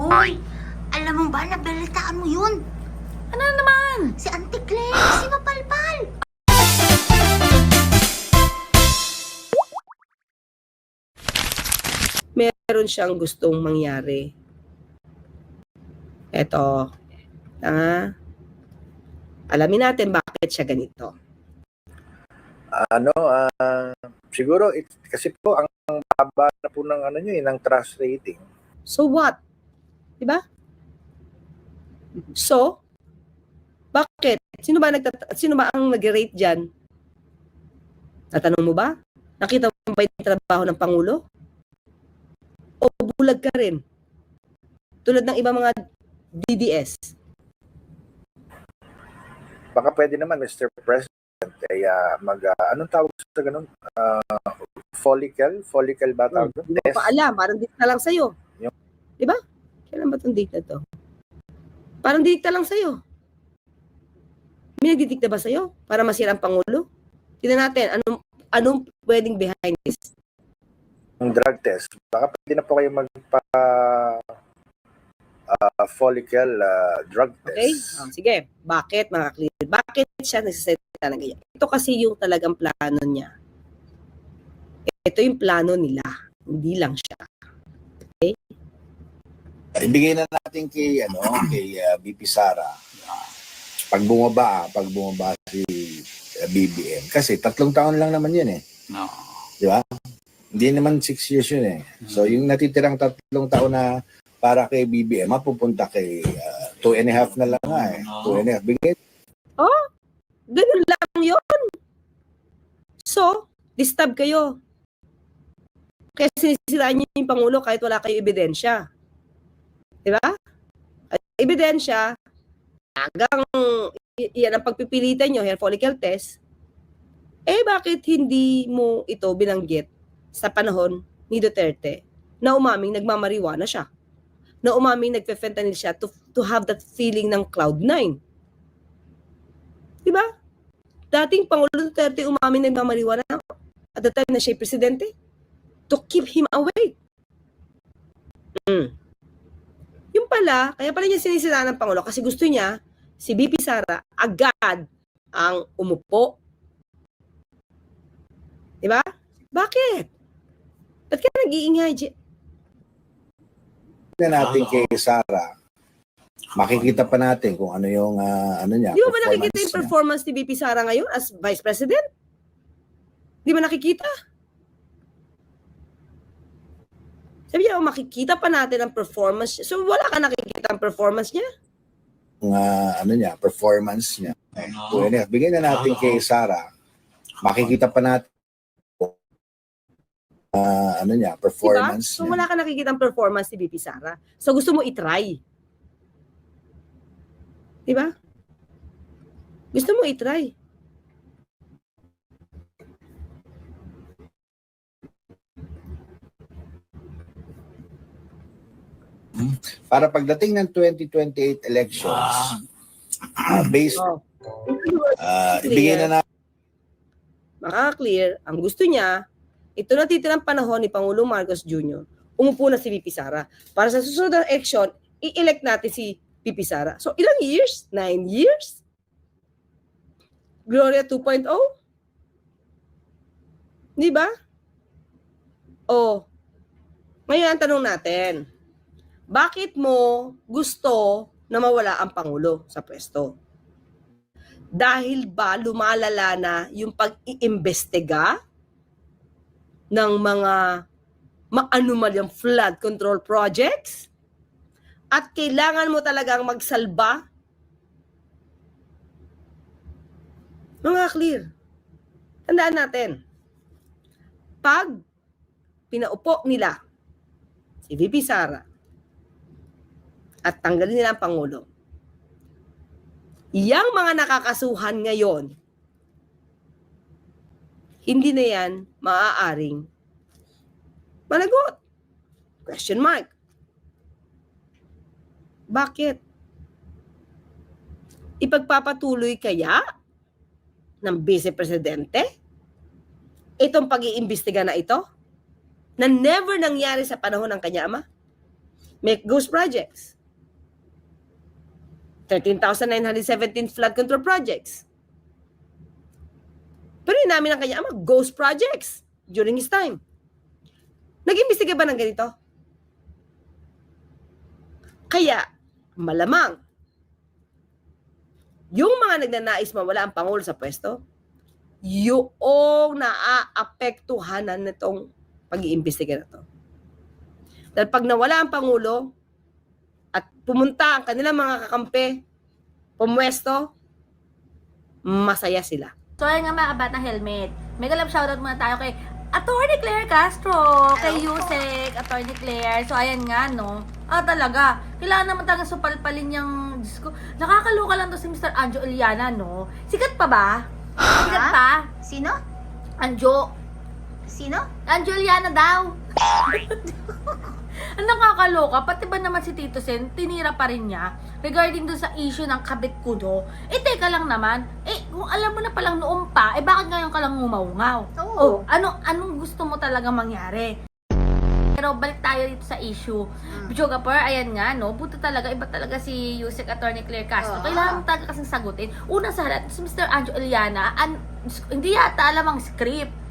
Hoy, alam mo ba, nabalitaan mo yun? Ano naman? Si Auntie Claire, si Mapalpal. meron siyang gustong mangyari. Eto. Ah, alamin natin bakit siya ganito. ano, ah, siguro, it, kasi po, ang ang baba na po ng ano nyo, eh, ng trust rating. So what? 'Di ba? So, bakit? Sino ba nagtat sino ba ang nag-rate diyan? Tatanong mo ba? Nakita mo ba yung trabaho ng pangulo? O bulag ka rin? Tulad ng ibang mga DDS. Baka pwede naman, Mr. President, ay ah, mag, ah, anong tawag sa ganun? Ah, follicle? Follicle ba tawag doon? Hindi ko pa alam. Parang date na lang sa'yo. Yung- Di ba? Kailan ba itong date na to? Parang na lang sa'yo. May nagdidikta ba sa'yo? Para masira ang Pangulo? Tignan natin, anong, anong pwedeng behind this? Yung drug test. Baka pwede na po kayo magpa ah, follicle ah, drug Okay? test. Oh, sige. Bakit, mga clear? Bakit siya nagsasalita ng ganyan? Ito kasi yung talagang plano niya. Ito yung plano nila. Hindi lang siya. Ibigay na natin kay ano kay uh, BP Sara. Ah, pag bumaba pag bumaba si uh, BBM kasi tatlong taon lang naman yun eh. No. di ba? Hindi naman six years yun eh. So yung natitirang tatlong taon na para kay BBM mapupunta kay uh, two and a half na lang nga eh. Two and a half. Bigay. Ganun lang yon. So, disturb kayo. Kaya sinisiraan niyo yung Pangulo kahit wala kayo ebidensya. Di ba? Ebidensya, hanggang yan ang pagpipilitan nyo, hair follicle test, eh bakit hindi mo ito binanggit sa panahon ni Duterte na umaming nagmamariwana siya? Na umaming nagfe-fentanyl siya to, to have that feeling ng cloud nine? Di ba? Dating Pangulo Duterte umamin ng mamariwana at the time na siya presidente to keep him away. Mm. Pala, kaya pala niya sinisiraan ng Pangulo kasi gusto niya si BP Sara agad ang umupo. Di ba? Bakit? Ba't ka nag-iingay? Je- na natin kay Sara makikita pa natin kung ano yung ah, ano niya Di mo ba nakikita yung performance niya. ni BP Sara ngayon as Vice President? Di ba nakikita? Sabi niya, oh, makikita pa natin ang performance niya. So, wala ka nakikita ang performance niya? Yung, ah, ano niya performance niya and a half bigay na natin kay Sara makikita pa natin ah, ano niya Di ba? performance So, niya. wala ka nakikita ang performance ni BP Sara. So, gusto mo itry. Di ba? Gusto mo itry. Para pagdating ng 2028 elections, ah, based, Oh. ah, ibigay na natin Makaka-clear, ang gusto niya, ito na titirang panahon ni Pangulong Marcos Jr., umupo na si VP Sara. Para sa susunod na election, i-elect natin si VP Sara. So, ilang years? Nine years? Gloria 2.0? Di ba? Oh, ngayon ang tanong natin, bakit mo gusto na mawala ang Pangulo sa pwesto? dahil ba lumalala na yung pag-iimbestiga ng mga maanumalyang flood control projects? At kailangan mo talagang magsalba? Mga clear. Tandaan natin, pag pinaupo nila si VP Sara at tanggalin nila ang Pangulo, Yang mga nakakasuhan ngayon, hindi na yan maaaring managot. Question mark. Bakit? Ipagpapatuloy kaya ng Vice Presidente itong pag-iimbestiga na ito na never nangyari sa panahon ng kanya ama? make ghost projects. 13,917 flood control projects. Pero inamin ng kanya ama, ghost projects during his time. Nag-imbestiga ba ng ganito? Kaya, malamang, yung mga nagnanais mawala ang Pangulo sa pwesto, yung naaapektuhanan nitong pag-iimbestiga na to. Dahil pag nawala ang Pangulo at pumunta ang kanilang mga kakampi, pumwesto, masaya sila. So, ayan nga mga kabat ng helmet. Mega love shoutout muna tayo kay Attorney Claire Castro, kay Yusek, Attorney Claire. So, ayan nga, no? Ah, talaga. Kailangan naman talaga supalpalin yung, Diyos ko, nakakaloka lang to si Mr. Anjo Eliana, no? Sikat pa ba? Sikat pa? Sino? Anjo. Sino? Anjo Eliana daw. Ang nakakaloka, pati ba naman si Tito Sen, tinira pa rin niya regarding dun sa issue ng kabit kudo. Eh, teka lang naman, eh, kung alam mo na palang noong pa, eh, bakit ngayon ka lang ngumaungaw? Oo. Oh, ano, anong gusto mo talaga mangyari? Pero balik tayo dito sa issue. Mm. Per, ayan nga, no? Buto talaga, iba talaga si Yusek Attorney Claire Castro. Oo. Kailangan mo talaga kasing sagutin. Una sa lahat, si Mr. Anjo Eliana, an, hindi yata alam ang script.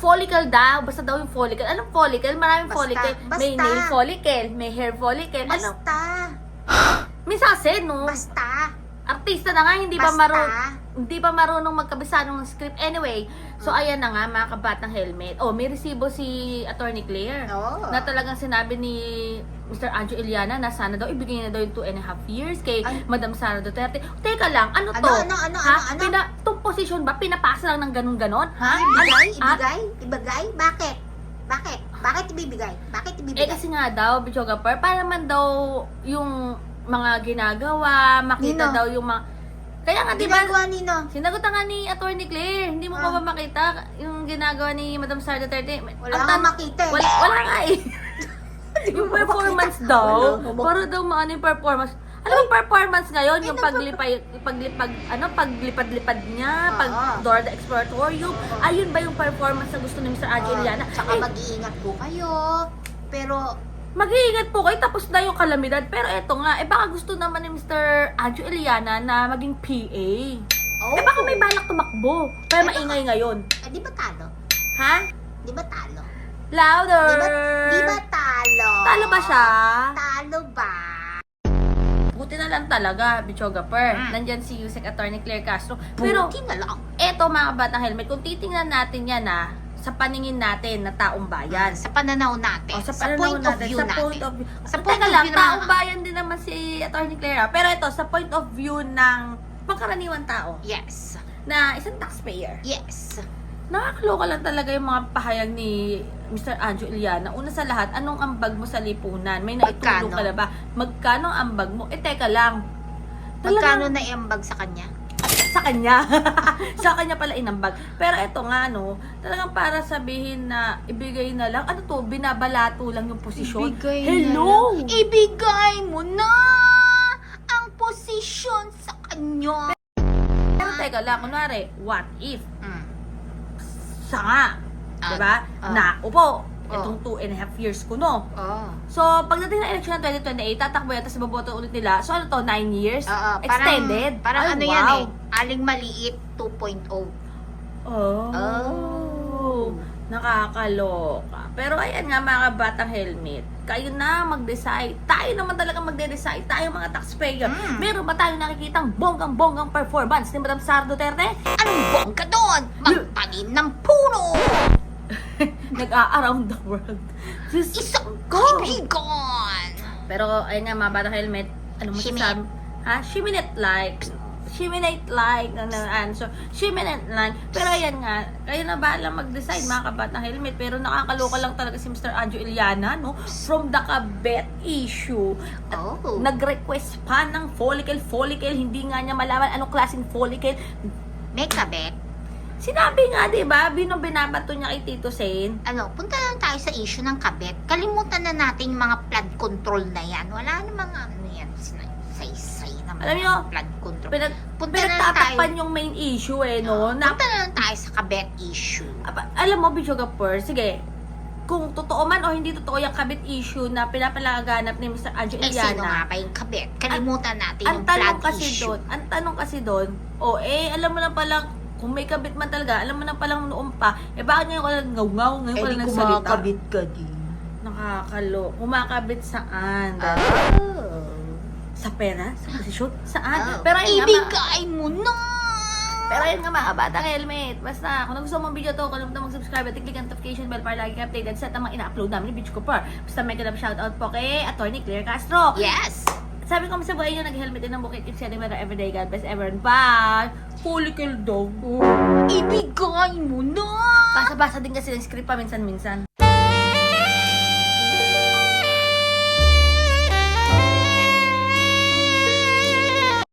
Follicle daw, basta daw yung follicle. Anong follicle? Maraming Basta, follicle. May basta. nail follicle, may hair follicle. Ano? Basta. May sase, no? Basta. Artista na nga, hindi pa Basta. marunong hindi pa marunong magkabisa ng script. Anyway, so Mm. ayan na nga mga kabatang helmet. Oh, may resibo si Attorney Claire. Oo. Na talagang sinabi ni Mr. Anjo Eliana na sana daw ibigay na daw yung two and a half years kay Ay. Madam Sara Duterte. Teka lang, ano, Ano, to? ano, ano, ha? ano, ano? Pina, tong posisyon ba, pinapasa lang ng ganun-ganon? Ha? Ibigay? Ano? Ha? Ibigay? Ibigay? Bakit? Bakit? Bakit ibibigay? Bakit Eh ibibigay? kasi nga daw, Bichoga Per, para man daw yung mga ginagawa, makita Nino? daw yung mga... Kaya nga, di ba, Ginagawa nino? Sinagot na nga ni Attorney Claire, hindi mo Ah. pa ba makita yung ginagawa ni Madam Sara Duterte? Wala Ang nga tan- makita eh. Wala, wala nga eh. yung performance daw, Wala para daw maano yung performance. Ano yung performance ngayon? Ay, Yung paglipay, paglipag, ano, paglipad-lipad niya, Oo. pag Dora the Exploratorium. Oo. Ayun ba yung performance na gusto ni Mr. Angie Oo. Eliana? Tsaka Eh, mag-iingat po kayo. Pero, Mag-iingat po kayo tapos na yung kalamidad. Pero eto nga, eh baka gusto naman ni Mr. Anjo Eliana na maging PA. oh, Eh baka may balak tumakbo. Pero maingay ngayon. Eh, di ba talo? Ha? Di ba talo? Louder! Di ba, di ba talo? Talo ba siya? Talo ba? Buti na lang talaga, Bichoga Per. Mm. Nandyan si Yusek Attorney Claire Castro. Pero, Buti na lang. eto mga batang helmet, kung titingnan natin yan ah, sa paningin natin na taong bayan. Sa pananaw natin. O, sa, pananaw point of natin, view sa natin. point of view. Sa point of lang, view ng taong mga- bayan din naman si Attorney Claire ah. Pero ito, sa point of view ng pangkaraniwan tao, Yes. na isang taxpayer. Yes. Nakakaloka lang talaga yung mga pahayag ni Mr. Anjo Eliana. Una sa lahat, anong ambag mo sa lipunan? May naitulong Magkano? ka na ba? Magkano ang ambag mo? Eh, teka lang. Magkano Talagang- na iambag sa kanya? Sa kanya. sa kanya pala inambag. Pero eto nga, no, talagang para sabihin na ibigay na lang, ano to, binabalato lang yung posisyon. Ibigay Hello! na lang. Ibigay mo na ang posisyon sa kanya. Pero teka lang, kunwari, what if, Mm. sa nga, Ah, diba, ah. na upo, Oh. itong two and a half years ko, no? Oo. So, pagdating ng election ng 2028, tatakbo yan, tapos baboto ulit nila. So, ano to, 9 years? Oo, Extended? Parang, parang Ay, ano wow. yan eh. Aling maliit 2.0. Oh. Oh. Nakakaloka. Pero ayan nga mga batang helmet. Kayo na mag-decide. Tayo naman talaga magde-decide. Tayo mga taxpayer. Mm. Meron ba tayong nakikitang bonggang-bonggang performance ni Madam Sara Duterte? Anong bongga doon? Magtanim ng puno! Nag-a-around the world. Diyos Isang ko. kaibigan! Pero ayun nga mga helmet. Ano mo Shiminate. sasabi? Ha? Shiminate like. Shiminate like na ng answer. Shiminate like. Pero ayan nga, kayo na bahala mag-decide mga kabatang helmet. Pero nakakaloka lang talaga si Mr. Anjo Iliana, no? From the kabet issue. Oh. Nag-request pa ng follicle, follicle. Hindi nga niya malaman anong klaseng follicle. May kabet. Sinabi nga, di ba? Bino binabato niya kay Tito Sen. Ano, punta lang tayo sa issue ng kabet. Kalimutan na natin yung mga flood control na yan. Wala namang ano yan. Say-say naman. Alam niyo, ang flood control. Pinag Punta lang pinagtatakpan yung main issue eh, no? Na Punta na lang tayo sa kabet issue. Aba, alam mo, Bijoga Per, sige, kung totoo man o hindi totoo yung kabit issue na pinapalaganap ni Mr. Anjo Eh, sino nga Iliana. ba yung kabit? Kalimutan natin Ang yung tanong flood kasi issue. doon, ang tanong kasi doon, o eh, alam mo na palang, kung may kabit man talaga, alam mo na palang noon pa, eh bakit ngayon ko lang ngaw-ngaw, ngayon ko Eh, lang di nagsalita? kumakabit ka din. Nakakalo. Kumakabit saan? Sa pera? Sa posisyon? Saan? Oh, Pero ayun nga, ma- ibigay mo na! pero ayun nga mga batang helmet. Basta, kung nagustuhan mo ang video to, kalimutan mag-subscribe at i-click ang notification bell para lagi ka updated sa mga ina-upload namin ni Bitch Cooper. Basta may kalab shoutout po kay Attorney Claire Castro. Yes! Sabi ko sa buhay nyo, nag-helmet din ng bukit. Keep setting better everyday. God bless everyone. Bye! Kill dog. Ibigay mo na! Basa-basa din kasi ng script pa minsan-minsan.